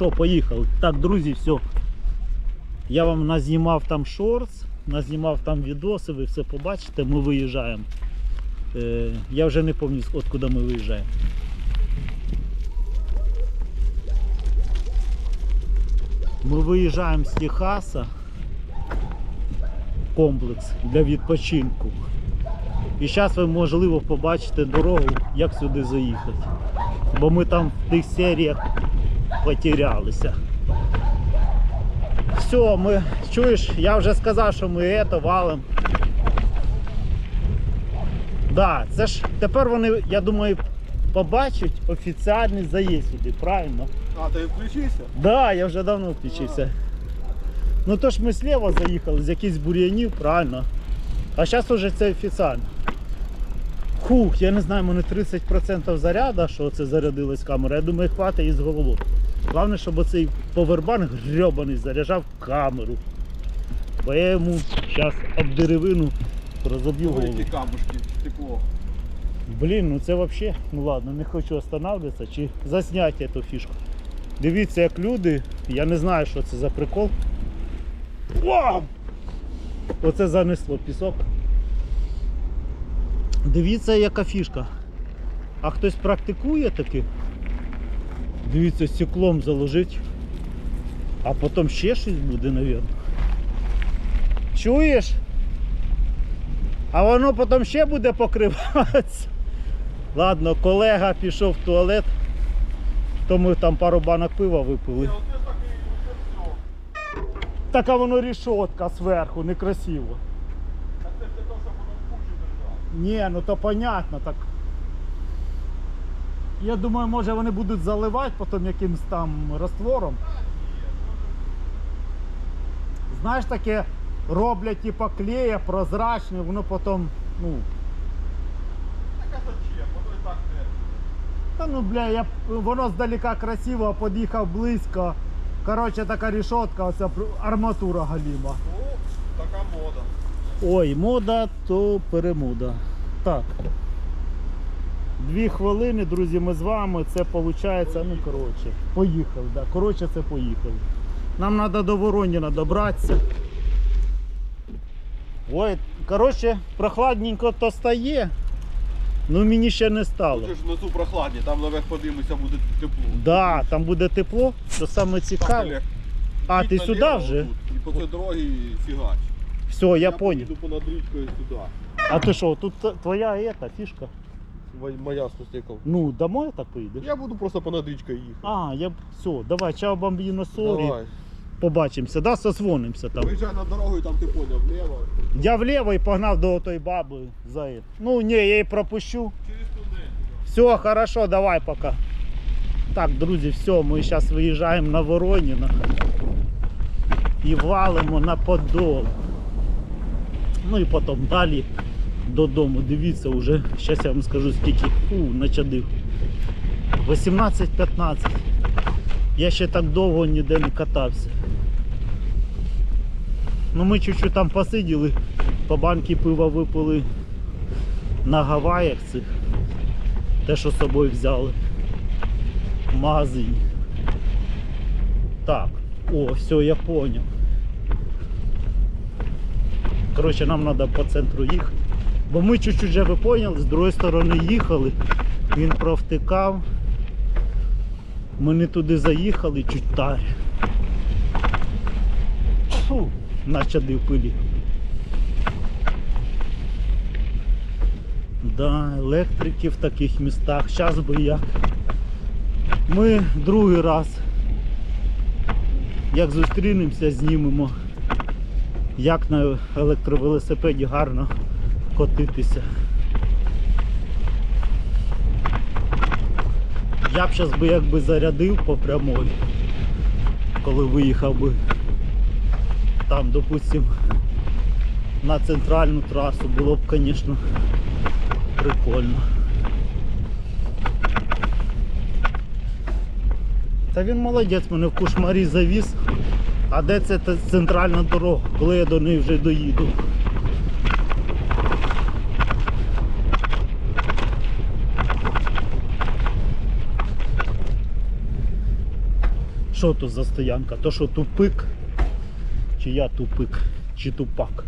Що, поїхали. Так, друзі, все. Я вам назнімав там шортс, назнімав там відоси, ви все побачите, ми виїжджаємо. Е, я вже не пам'ятаю, откуда ми виїжджаємо. Ми виїжджаємо з Техаса. Комплекс для відпочинку. І зараз ви можливо побачите дорогу, як сюди заїхати. Бо ми там в тих серіях потерялися. Все, ми чуєш, я вже сказав, що ми это валим. Да, це ж тепер вони, я думаю, побачать офіціальний заїзд сюди, правильно? А, ти включився? Да, я вже давно включився. Ну то ж ми слева заїхали з якихось бур'янів, правильно. А зараз вже це офіціально. Хух, я не знаю, мене 30% заряду, що це зарядилась камера. Я думаю, хватить із головою. Головне, щоб оцей повербанк грьобаний заряджав камеру. Бо я йому зараз об деревину розоб'ю голову. Великі камушки, тепло. Блін, ну це взагалі, ну ладно, не хочу останавливатися чи засняти цю фішку. Дивіться, як люди, я не знаю, що це за прикол. Вау! Оце занесло пісок. Дивіться, яка фішка. А хтось практикує таки? Дивіться, стеклом заложить. А потім ще щось буде, мабуть. Чуєш? А воно потім ще буде покриватися. Ладно, колега пішов в туалет, то ми там пару банок пива випили. Так а воно рішотка зверху, некрасиво. Так це ж для того, щоб воно в кучі держало. Ні, ну то понятно так. Я думаю, може вони будуть заливати потім якимсь там раствором. Знаєш таке роблять типа клея прозрачне, воно потім, ну. Так а зачем? Воно і так не. Та ну бля, я, воно здалека красиво, а під'їхав близько. Коротше, така рішотка, оця арматура галіма. Ну, така мода. Ой, мода то перемода. Так. Дві хвилини, друзі, ми з вами. Це виходить, ну коротше, поїхали. Да. Коротше, це поїхали. Нам треба до Вороніна добратися. Ой, коротше, прохладненько то стає. Ну мені ще не стало. Тут ж внизу прохладні, там наверх подивимося, буде тепло. Да, там буде тепло, що саме Так, цікаве. А, ти сюди вже? І по цій дорогі фігач. Все, я понял. поїду понад річкою сюди. А ти що, тут твоя ета, фішка? Мо- Моя спустяков. Ну, домой так поїдеш? Я буду просто понад річкою їхати. А, я все, давай, чао бамбіно сорі. Давай. Побачимося, да, созвонимося там. Виїжджай на дорогу і там ти поняв, вліво. Я вліво і погнав до тої баби за это. Ну ні, я її пропущу. Через тунель. Все, хорошо, давай пока. Так, друзі, все, ми зараз виїжджаємо на Вороніна і валимо на Подол. Ну і потім далі додому. Дивіться, вже, зараз я вам скажу скільки Фу, начадив. 18-15. Я ще так довго ніде не катався. Ну ми чуть-чуть там посиділи, по банки пива випили на Гаваях цих. Те, що з собою взяли в магазині. Так, о, все, я понял. Коротше, нам треба по центру їхати. Бо ми чуть-чуть вже ви поняли, з другої сторони їхали, він провтикав. Ми не туди заїхали, чуть тарі. Фу, начади в пилі. Да, електрики в таких містах. Зараз би як. Ми другий раз, як зустрінемося, знімемо, як на електровелосипеді гарно котитися. Я б зараз би якби зарядив по прямой, коли виїхав би там, допустим, на центральну трасу, було б, звісно, прикольно. Та він молодець, мене в кушмарі завіз. А де це центральна дорога, коли я до неї вже доїду? Що то за стоянка? То що тупик? Чи я тупик? Чи тупак?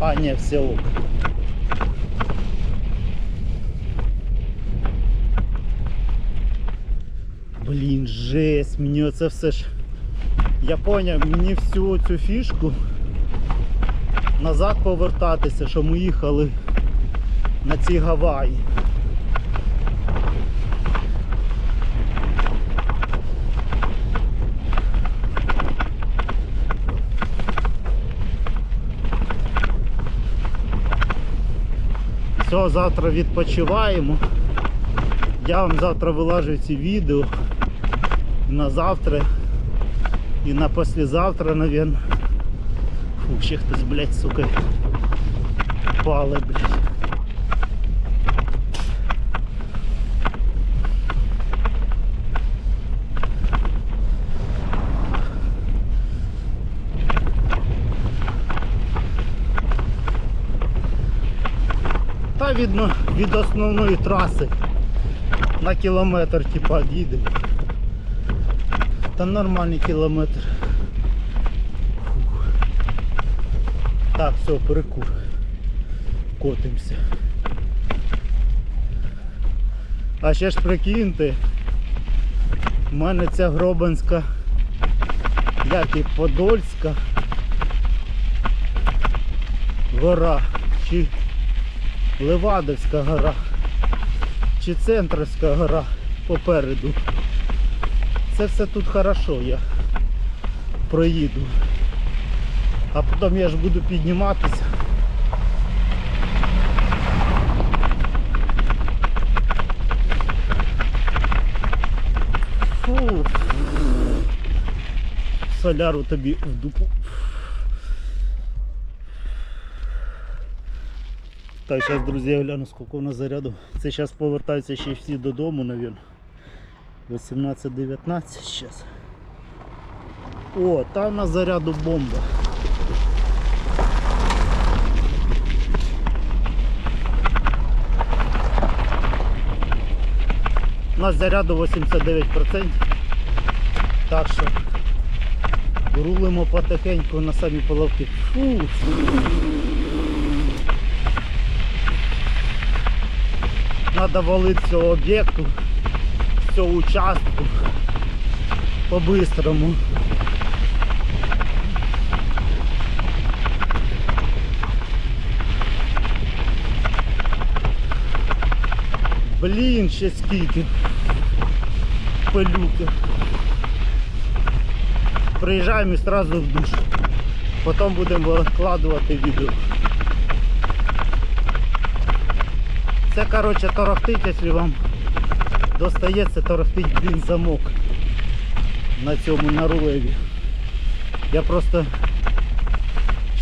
А, ні, все ок. Блін, жесть, мені оце все ж. Я поняв, мені всю цю фішку назад повертатися, що ми їхали на ці Гаваї. Все, завтра відпочиваємо. Я вам завтра вилажу ці відео на завтра і на послезавтра, наверное. Фу, ще хтось, блядь, сука, пали, блядь. Видно від основної траси на кілометр типа їде. Та нормальний кілометр. Так, все, перекур. Котимося. А ще ж прикиньте, в мене ця Гробанська, як і Подольська гора, чи Левадовська гора, чи Центровська гора попереду. Це все тут хорошо, я проїду. А потім я ж буду підніматися. Фу. Соляру тобі в дупу. Так, зараз, друзі, я гляну, скільки у нас заряду. Це зараз повертаються ще всі додому, мабуть. 18-19 зараз. О, там на заряду бомба. У нас заряду 89%. Так що рулимо потихеньку на самі половки. Фу. Надо валити цього об'єкту, з цього участку по-бистрому. Блін, ще скільки пилюки. Приїжджаємо і одразу в душ. Потім будемо викладувати відео. Це коротше торохтить, якщо вам достається, торохтить блін замок на цьому на рулеві. Я просто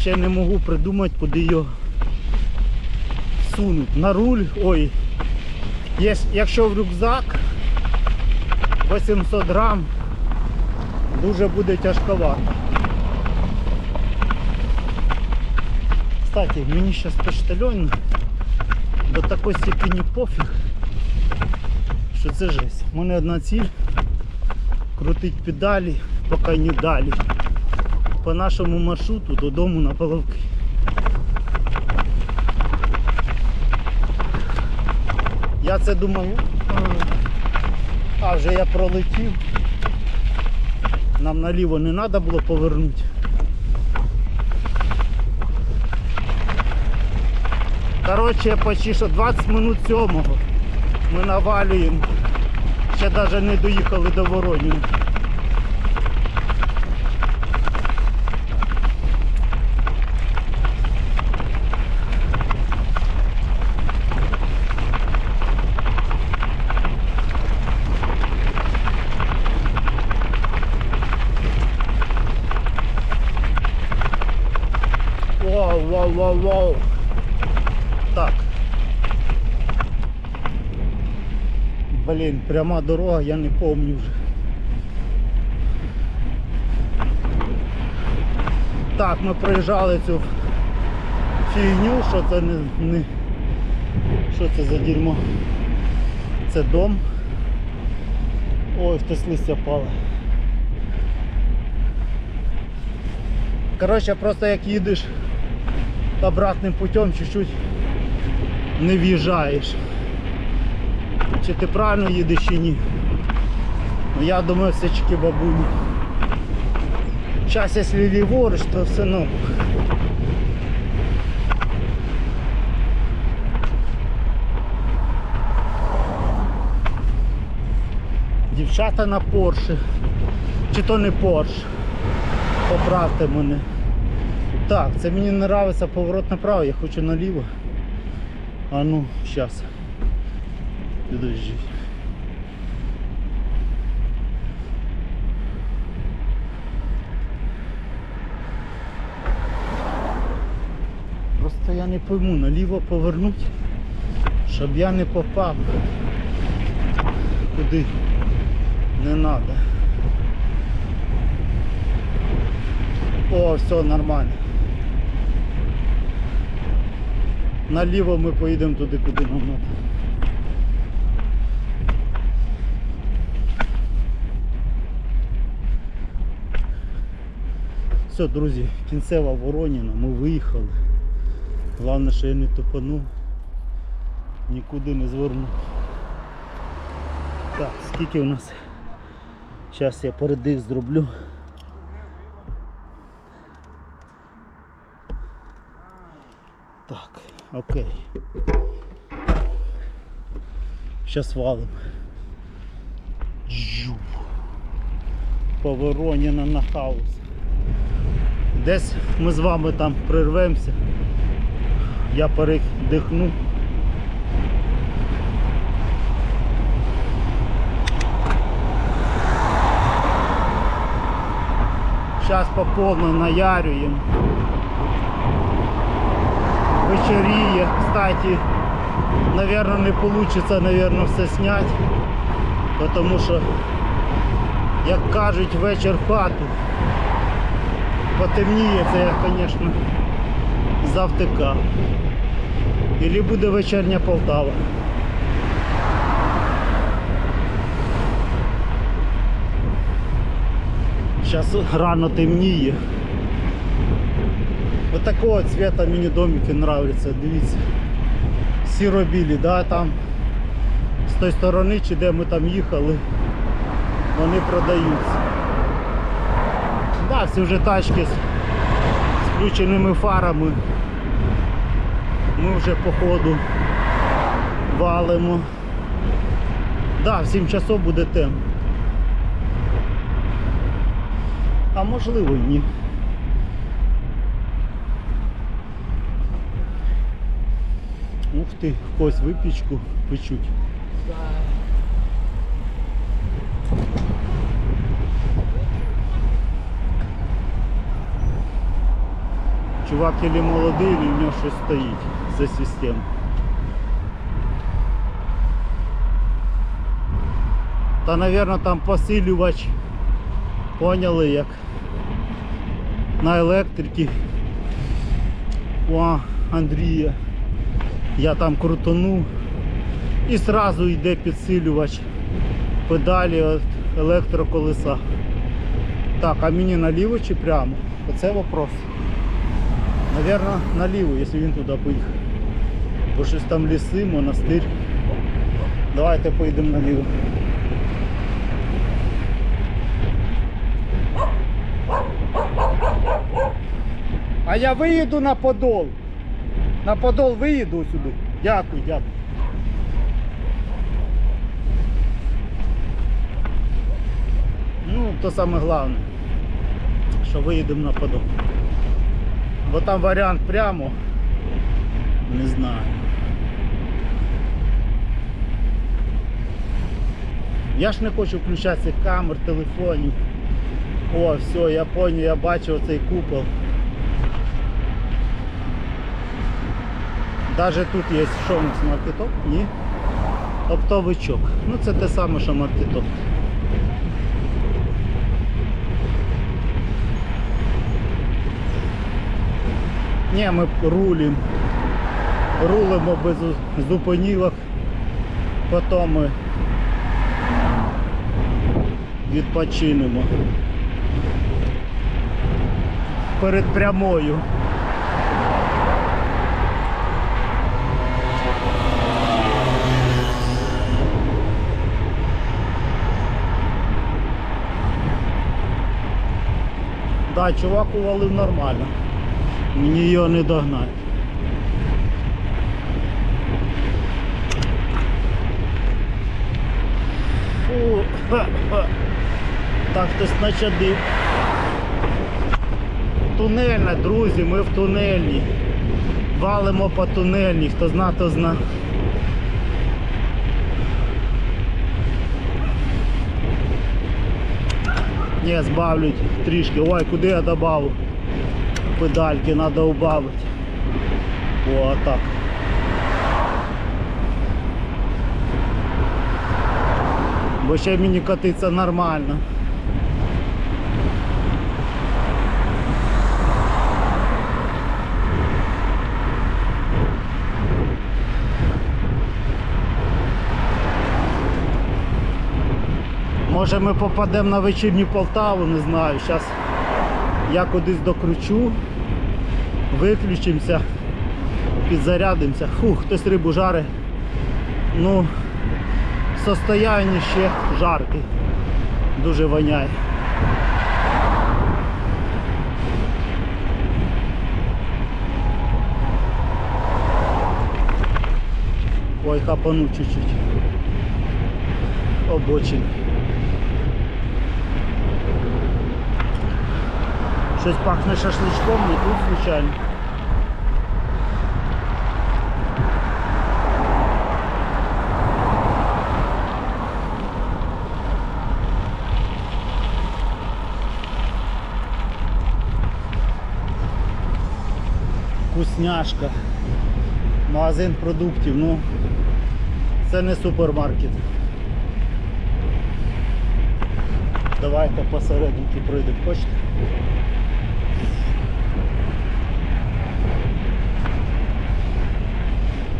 ще не можу придумати, куди його сунути. На руль, ой, якщо в рюкзак 800 грам, дуже буде тяжковато. Кстати, мені зараз почтальон до такої степені пофіг, що це жесть. У мене одна ціль крутить педалі, поки не далі. По нашому маршруту додому на Половки. Я це думаю, а вже я пролетів. Нам наліво не треба було повернути. Коротше, почти що 20 минут сьомого ми навалюємо. Ще навіть не доїхали до Вороніна. Вау, вау, вау, вау. Так. Блін, пряма дорога, я не помню вже. Так, ми проїжджали цю фігню, що це не, не що це за дерьмо. Це дом. Ой, хтось листя пало. Коротше, просто як їдеш обратним путем чуть-чуть не в'їжджаєш. Чи ти правильно їдеш чи ні. Ну я думаю все чеки бабуні. Зараз якщо ліворуч, то все ну. Дівчата на Порше. Чи то не Порш. Поправте мене. Так, це мені не подобається поворот направо, я хочу наліво. А ну, зараз. Підожди. Просто я не пойму, наліво повернути, щоб я не попав. Куди не треба. О, все нормально. Наліво ми поїдемо туди, куди нам треба. Все, друзі, кінцева Вороніна, ми виїхали. Головне, що я не тупанув, нікуди не звернув. Так, скільки у нас? Зараз я передих зроблю. Так, окей. Зараз валим. Джу. Поворонена на хаус. Десь ми з вами там прервемося. Я передихну. Зараз по повній наярюємо. Вечеріє. Кстати, наверное, не получится, наверное, все снять. Потому що, як кажуть, вечір хату. Потемніє, це я, звісно, завтика. Ілі буде вечірня Полтава. Зараз рано темніє. Такого цвета мені домики нравляться, дивіться. Сіро-білі, да, там з тої сторони, чи де ми там їхали, вони продаються. Да, всі вже тачки з включеними фарами. Ми вже по ходу валимо. Да, в 7 часов буде темно. А можливо ні. Ух ти, в когось випічку печуть. Чувак или молодий, или в нього щось стоїть за систему. Та, напевно, там посилювач. Поняли як на електрики у Андрія. Я там крутанув і одразу йде підсилювач педалі від електроколеса. Так, а мені наліво чи прямо? Оце вопрос. Наверно, наліво, якщо він туди поїхав. Бо щось там ліси, монастир. Давайте поїдемо наліво. А я виїду на Подол. На Подол виїду сюди. Дякую, дякую. Ну, то саме головне, що виїдемо на Подол. Бо там варіант прямо. Не знаю. Я ж не хочу включати цих камер, телефонів. О, все, я понял, я бачу оцей купол. Даже тут є що у нас маркетоп? Ні. Оптовичок. Ну це те саме, що маркетоп. Ні, ми рулім. Рулимо без зупинівок. Потім ми відпочинемо. Перед прямою. Да, чувак увалив нормально. Мені його не догнати. Фу, ха-ха. Так хтось начадив. Тунельна, друзі, ми в тунельні. Валимо по тунельні, хто зна, то зна. Ні, збавлюють трішки. Ой, куди я додав Педальки треба убавити. О, так. Бо ще мені катиться нормально. Може ми попадемо на вечірню Полтаву, не знаю. Зараз я кудись докручу, виключимося, підзарядимося. Фух, хтось рибу жарить. Ну, состояння ще жарке. Дуже воняє. Ой, хапану чуть-чуть. Обочин. Щось пахне шашличком, не тут случайно. Вкусняшка. Магазин продуктів, ну це не супермаркет. Давайте посерединки пройдемо, хочете?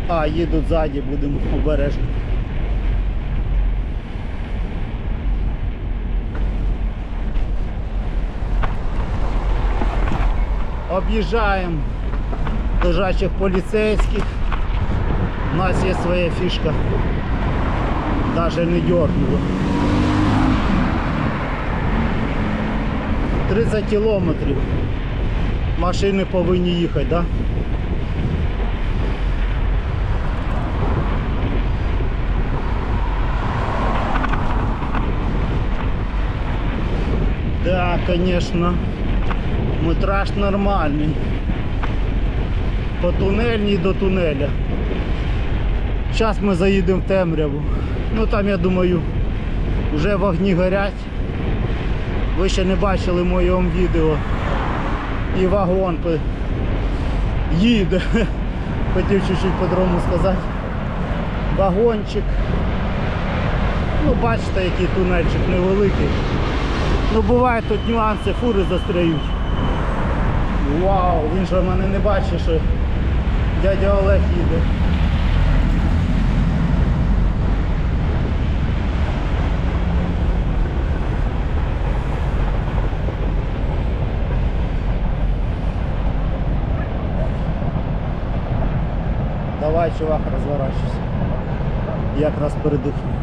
А, їдуть ззаді, будемо обережні. Об'їжджаємо лежачих поліцейських. У нас є своя фішка. Даже не дернуло. 30 кілометрів. Машини повинні їхати, так? Да? Конечно. Метраж нормальний. По тунельній до тунеля. Зараз ми заїдемо в темряву. Ну там я думаю вже вогні горять. Ви ще не бачили в моєму відео. І вагон їде. Хотів чуть-чуть по-другому сказати. Вагончик. Ну бачите, який тунельчик невеликий. Ну бувають тут нюанси, фури застряють. Вау, він же мене не бачить, що дядя Олег їде. Давай, чувак, розворачуйся. Якраз передихну.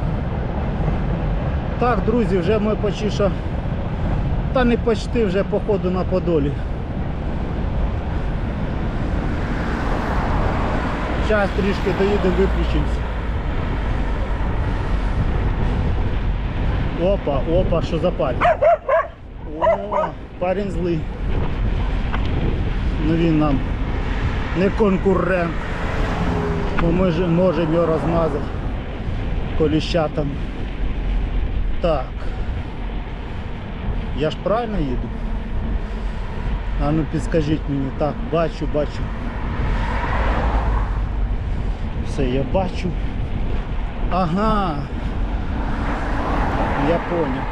Так, друзі, вже ми що та не почти вже походу на Подолі. Зараз трішки доїдемо, виключимося. Опа, опа, що за парень? О, парень злий. Ну він нам не конкурент. Бо ми ж можемо його розмазати коліщатам. Так. Я ж правильно їду? А ну підскажіть мені, так, бачу, бачу. Все, я бачу. Ага. Я понял.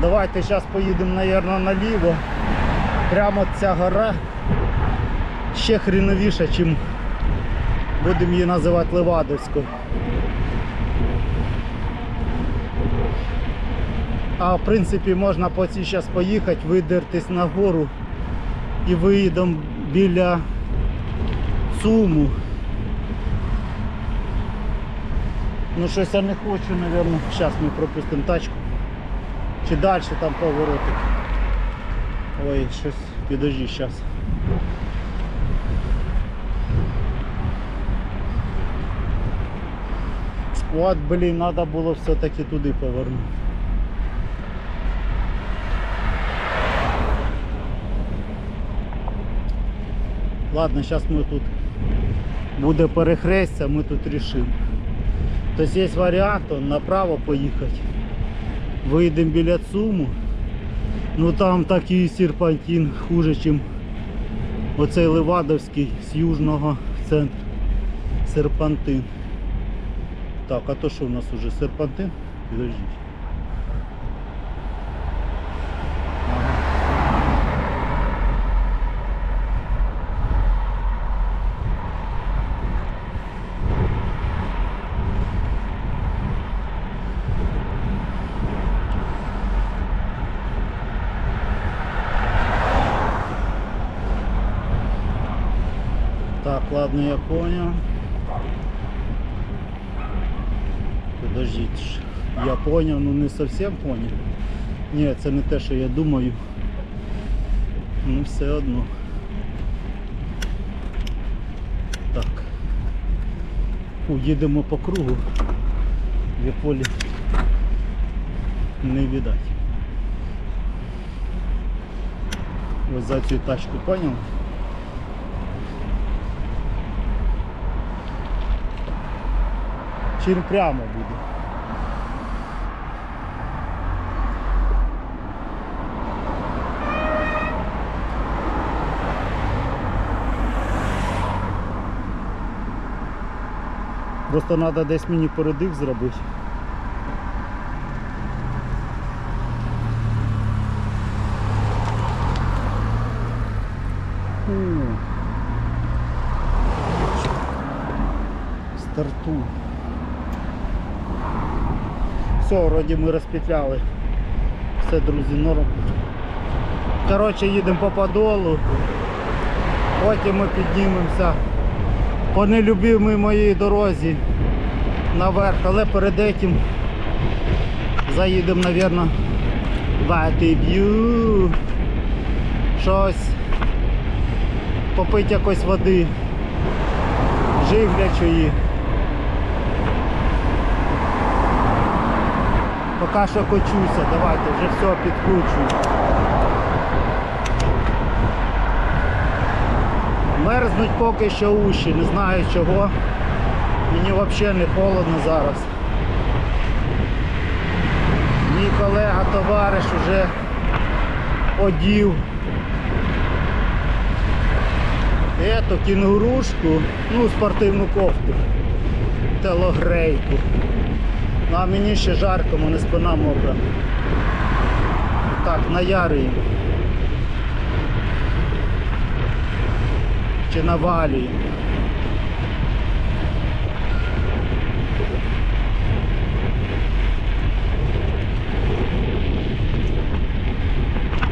Давайте зараз поїдемо, наверное, наліво. Прямо ця гора ще хріновіша, чим Будемо її називати Левадовською. А в принципі можна по цій зараз поїхати, видертись на гору і виїдемо біля Суму. Ну щось я не хочу, мабуть. Зараз ми пропустимо тачку. Чи далі там поворотик. Ой, щось підожди зараз. От, блін, треба було все-таки туди повернути. Ладно, зараз ми тут буде перехрестя, ми тут рішимо. Тобто є варіант он, направо поїхати. Вийдемо біля Цуму. Ну там такий серпантин хуже, ніж оцей Левадовський з южного в центр. Серпантин. Так, а то що у нас уже серпантин? Підождіть. Ага. Так, ладно, я понял. Подождите. ж. Я понял, ну не совсем понял. Ні, це не те, що я думаю. Ну все одно. Так. Фу, їдемо по кругу. В полі не видать. Ось за цю тачку понял? Чим прямо буде. Просто треба десь мені передих зробити. Старту. Все, вроді ми розпетляли. Все, друзі, норм. Коротше, їдемо по подолу. Потім ми піднімемося по нелюбимій моїй дорозі наверх, але перед этим заїдемо, мабуть, в Атиб'ю. Щось попити якось води живлячої. Поки що кочуся, давайте вже все підкручую. Мерзнуть поки що уші, не знаю чого. Мені взагалі не холодно зараз. Мій колега, товариш вже одів ету кінгурушку, ну спортивну кофту, телогрейку. Ну а мені ще жарко, мене спина мокра. Так, наярюємо. Чи навалюємо.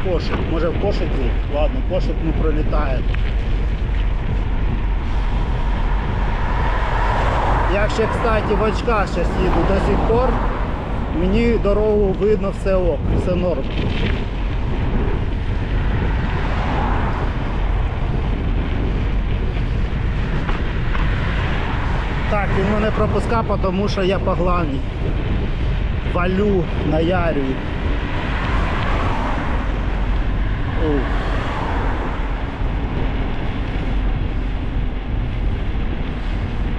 Кошик, може в кошик зайти? Ладно, кошик не пролітає. Я ще, кстати, в очках зараз їду до сих пор. Мені дорогу видно все ок, все норм. Так, він мене пропускав, тому що я погланий. Валю, наярюю.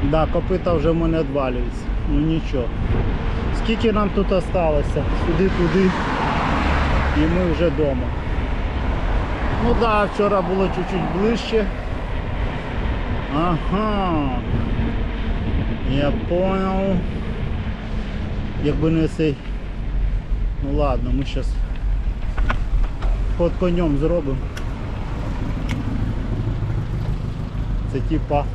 Да, копита вже в мене відвалюються. Ну нічого. Скільки нам тут осталося? Сюди-туди. І ми вже вдома. Ну да, вчора було чуть-чуть ближче. Ага. Я понял. Якби не цей... Ну ладно, ми зараз під конем зробимо. Це типа...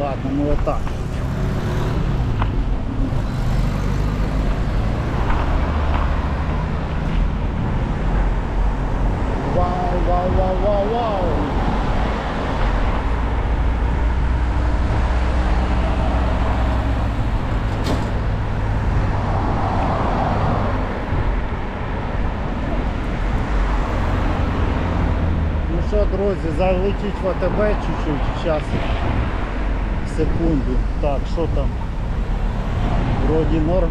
Ладно, ну вот так. Вау, вау, вау, вау, вау! Друзі, залетіть в АТБ чуть-чуть, зараз. Секунду. Так, що там? Вроді норм.